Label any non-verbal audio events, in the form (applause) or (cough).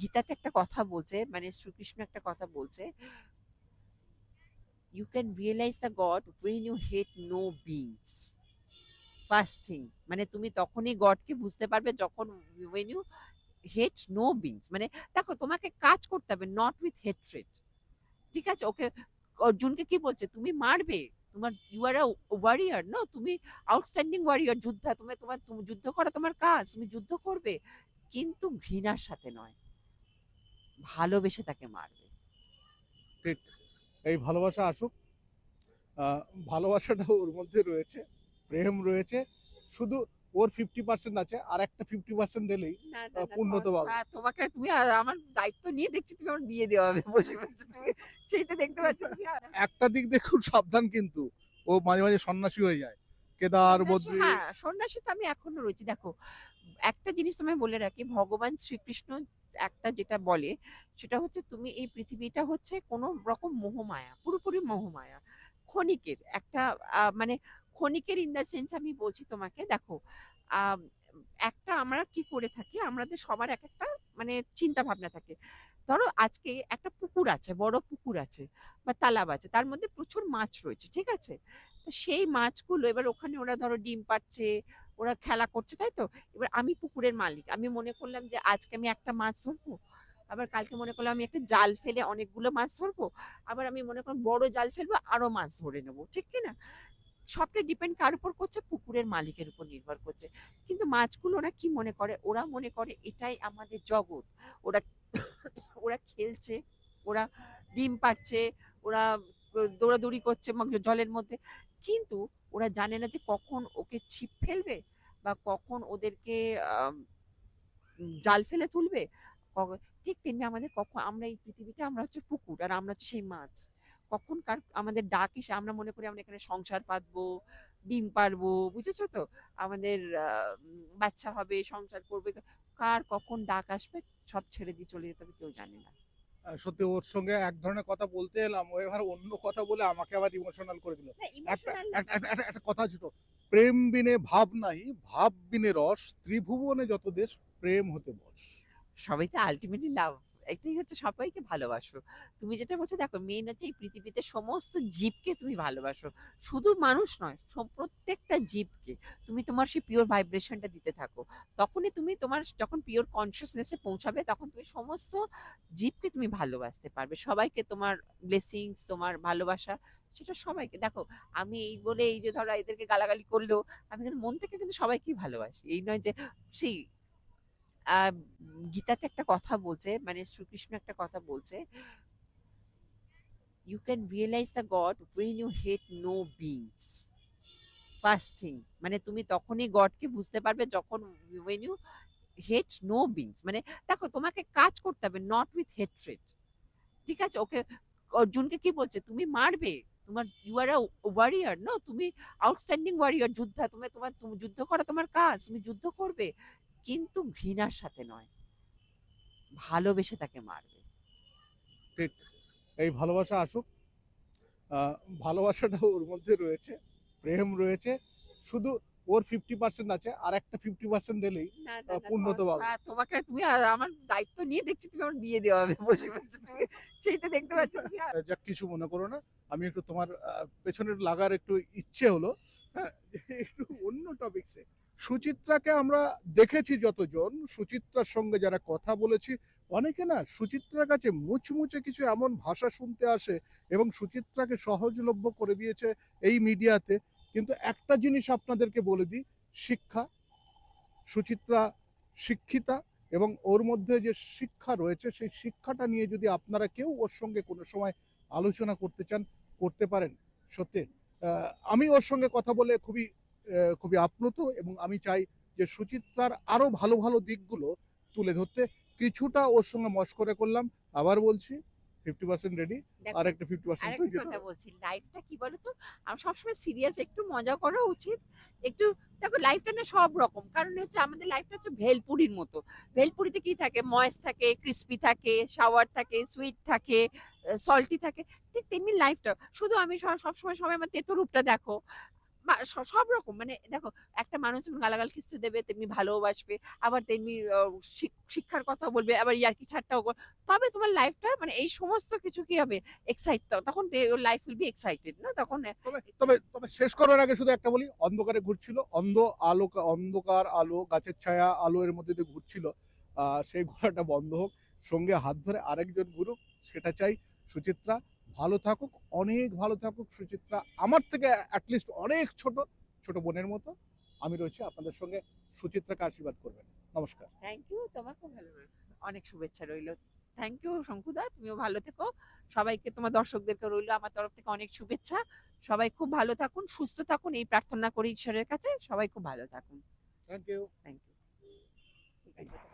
গীতাতে একটা কথা বলছে মানে শ্রীকৃষ্ণ একটা কথা বলছে you can realise the god when you hate no beings first thing মানে তুমি তখনই গডকে বুঝতে পারবে যখন when you hate no beings মানে দেখো, তোমাকে কাজ করতে হবে নট উইথ হেট্রেড ঠিক আছে? ওকে, অর্জুনকে কি বলছে? তুমি মারবে। তোমার ইউ আর ওয়ারিয়ার নো তুমি আউটস্ট্যান্ডিং ওয়ারিয়ার যোদ্ধা। তোমার তোমার, তুমি যুদ্ধ করা, তোমার কাজ, তুমি যুদ্ধ করবে। কিন্তু ঘৃণার সাথে নয়। ভালোবেসে তাকে মারবে। ঠিক এই ভালোবাসা আসুক। আহ, ভালোবাসাটা ওর মধ্যে রয়েছে প্রেম রয়েছে শুধু ওর ফিফটি পার্সেন্ট আছে আর একটা ফিফটি পার্সেন্ট না, না, পাবে। তোমাকে তুমি আমার দায়িত্ব নিয়ে দেখছি তুমি আমার বিয়ে দেওয়া হবে বসে বসে তুমি সেইটা দেখতে পাচ্ছ। একটা দিক দিয়ে খুব সাবধান কিন্তু ও মাঝে মাঝে সন্ন্যাসী হয়ে যায়। কেদার বদ্রী। হ্যাঁ সন্ন্যাসী তো আমি এখনও রয়েছি। দেখো একটা জিনিস তোমায় বলে রাখি ভগবান শ্রীকৃষ্ণ একটা যেটা বলে, সেটা হচ্ছে তুমি এই পৃথিবীটা হচ্ছে কোনো রকম মোহমায়া, পুরোপুরি মোহমায়া। ক্ষণিকের একটা মানে ক্ষণিকের ইন দ্য সেন্স আমি বলছি তোমাকে, দেখো একটা আমরা কি করে থাকি, আমাদের সবার এক একটা মানে চিন্তা ভাবনা থাকে। ধরো আজকে একটা পুকুর আছে, বড় পুকুর আছে, বা তালাব আছে, তার মধ্যে প্রচুর মাছ রয়েছে, ঠিক আছে? সেই মাছগুলো এবার ওখানে ওরা ধরো ডিম পাচ্ছে ওরা খেলা করছে, তাই তো? এবার আমি পুকুরের মালিক। আমি মনে করলাম যে, আজকে আমি একটা মাছ ধরবো। আবার কালকে মনে করলাম আমি একটা জাল ফেলে অনেকগুলো মাছ ধরবো। আবার আমি মনে করলাম বড় জাল ফেলব, আরও মাছ ধরে নেব। ঠিক কি না? সবটা ডিপেন্ড কার উপর করছে? পুকুরের মালিকের উপর নির্ভর করছে। কিন্তু মাছগুলো ওরা কি মনে করে? ওরা মনে করে এটাই আমাদের জগৎ। ওরা (coughs) ওরা খেলছে, ওরা ডিম পাচ্ছে ওরা দৌড়াদৌড়ি করছে জলের মধ্যে। কিন্তু ওরা জানে না যে কখন ওকে ছিপ ফেলবে বা কখন ওদেরকে জাল ফেলে তুলবে। ঠিক তেমনি আমাদের কখন আমরা এই পৃথিবীতে আমরা হচ্ছে পুকুর আর আমরা হচ্ছে সেই মাছ। কখন কার, আমাদের ডাক এসে, আমরা মনে করি আমরা এখানে সংসার পাতবো, ডিম পারব বুঝেছ তো? আমাদের বাচ্চা হবে, সংসার করবে, কার কখন ডাক আসবে সব ছেড়ে দিয়ে চলে যেতে হবে, কেউ জানে না। সত্যি ওর সঙ্গে এক ধরনের কথা বলতে এলাম ও এবার অন্য কথা বলে আমাকে আবার ইমোশনাল করে দিল। একটা কথা ছিল প্রেম বিনে ভাব নাই ভাব বিনে রস ত্রিভুবনে যত দেশ প্রেম হতে বস। সবাই তো আলটিমেটলি লাভ এটাই হচ্ছে সবাইকে ভালোবাসো। তুমি যেটা বলছো দেখো মেন হচ্ছে এই পৃথিবীতে সমস্ত জীবকে তুমি ভালোবাসো। শুধু মানুষ নয় প্রত্যেকটা জীবকে তুমি তোমার সেই পিওর ভাইব্রেশনটা দিতে থাকো। তখনই তুমি তোমার যখন পিওর কনসিয়াসনেসে পৌঁছাবে তখন তুমি সমস্ত জীবকে তুমি ভালোবাসতে পারবে। সবাইকে তোমার ব্লেসিংস তোমার ভালোবাসা, সেটা সবাইকে। দেখো আমি এই বলে এই যে ধরো এদেরকে গালাগালি করলেও আমি কিন্তু মন থেকে কিন্তু সবাইকেই ভালোবাসি। এই নয় যে সেই গীতাতে একটা কথা বলছে মানে শ্রীকৃষ্ণ একটা কথা বলছে you can realise the god when you hate no beings first thing মানে তুমি তখনই গডকে বুঝতে পারবে যখন when you hate no beings মানে দেখো তোমাকে কাজ করতে হবে নট উইথ হেট্রেড ঠিক আছে? ওকে, অর্জুনকে কি বলছে? তুমি মারবে, তোমার ইউ আর ওয়ারিয়ার নো তুমি আউটস্ট্যান্ডিং ওয়ারিয়ার যুদ্ধা তুমি তোমার যুদ্ধ করা তোমার কাজ, তুমি যুদ্ধ করবে কিন্তু ঘৃণার সাথে নয়। ভালোবেসে তাকে মারবে। ঠিক এই ভালোবাসা আসুক। ভালোবাসাটা ওর মধ্যে রয়েছে প্রেম রয়েছে। শুধু ওর ফিফটি পার্সেন্ট আছে আর একটা ফিফটি পার্সেন্ট এলেই আহ, পাবে। তোমাকে তুমি আমার দায়িত্ব নিয়ে দেখছি তুমি আমার বিয়ে দেওয়া হবে বসে বসে। তুমি সেইটা দেখতে পাচ্ছ যাক কিছু মনে করো না। আমি একটু তোমার আহ, পেছনের লাগার একটু ইচ্ছে হলো। হ্যাঁ একটু অন্য টপিকসে সুচিত্রাকে আমরা দেখেছি যতজন, সুচিত্রার সঙ্গে যারা কথা বলেছি, অনেকে না সুচিত্রার কাছে মুচমুচে কিছু এমন ভাষা শুনতে আসে এবং সুচিত্রাকে সহজলভ্য করে দিয়েছে এই মিডিয়াতে। কিন্তু একটা জিনিস আপনাদেরকে বলে দিই, শিক্ষা। সুচিত্রা শিক্ষিতা এবং ওর মধ্যে যে শিক্ষা রয়েছে, সেই শিক্ষাটা নিয়ে যদি আপনারা কেউ ওর সঙ্গে কোনো সময় আলোচনা করতে চান, করতে পারেন। সত্যি আমি ওর সঙ্গে কথা বলে খুবই খুবই আপ্লুত এবং আমি চাই যে সুচিত্রার আরও ভালো ভালো দিকগুলো তুলে ধরতে। কিছুটা ওর সঙ্গে মস্করা করলাম আবার বলছি ফিফটি পার্সেন্ট রেডি আর একটা ফিফটি পার্সেন্ট কথা বলছি লাইফটা কি বলতো? আমরা সবসময় সিরিয়াস একটু মজা করা উচিত একটু দেখো লাইফটা না সব রকম কারণ হচ্ছে আমাদের লাইফটা হচ্ছে ভেলপুরির মতো। ভেলপুরিতে কি থাকে? ময়েস থাকে ক্রিস্পি থাকে শাওয়ার থাকে সুইট থাকে সল্টি থাকে ঠিক তেমনি লাইফটা শুধু আমি সবসময় সবাই আমার তেতো রূপটা দেখো সব রকম। মানে দেখো একটা মানুষ যেমন গালাগাল খিস্তে দেবে তেমনি ভালোবাসবে আবার তেমনি শিক্ষার কথা বলবে আবার ইয়ার্কি ছাড়টাও তবে তোমার লাইফটা মানে এই সমস্ত কিছু কি হবে? এক্সাইট তখন লাইফ উইল বি এক্সাইটেড না? তখন তবে তবে শেষ করার আগে শুধু একটা বলি অন্ধকারে ঘুরছিল অন্ধ আলো অন্ধকার আলো গাছের ছায়া আলো এর মধ্যে দিয়ে ঘুরছিল সেই ঘোরাটা বন্ধ হোক সঙ্গে হাত ধরে আরেকজন ঘুরুক সেটা চাই সুচিত্রা ভালো থাকুক অনেক ভালো থাকুক সুচিত্রা আমার থেকে অ্যাটলিস্ট অনেক ছোট ছোট বোনের মতো। আমি রয়েছি আপনাদের সঙ্গে সুচিত্রাকে আশীর্বাদ করবেন। নমস্কার। থ্যাংক ইউ তোমাকেও ভালো অনেক শুভেচ্ছা রইল। থ্যাংক ইউ শঙ্কুদা তুমিও ভালো থেকো। সবাইকে তোমার দর্শকদেরকে রইল আমার তরফ থেকে অনেক শুভেচ্ছা। সবাই খুব ভালো থাকুন সুস্থ থাকুন এই প্রার্থনা করি ঈশ্বরের কাছে। সবাই খুব ভালো থাকুন। Thank you thank you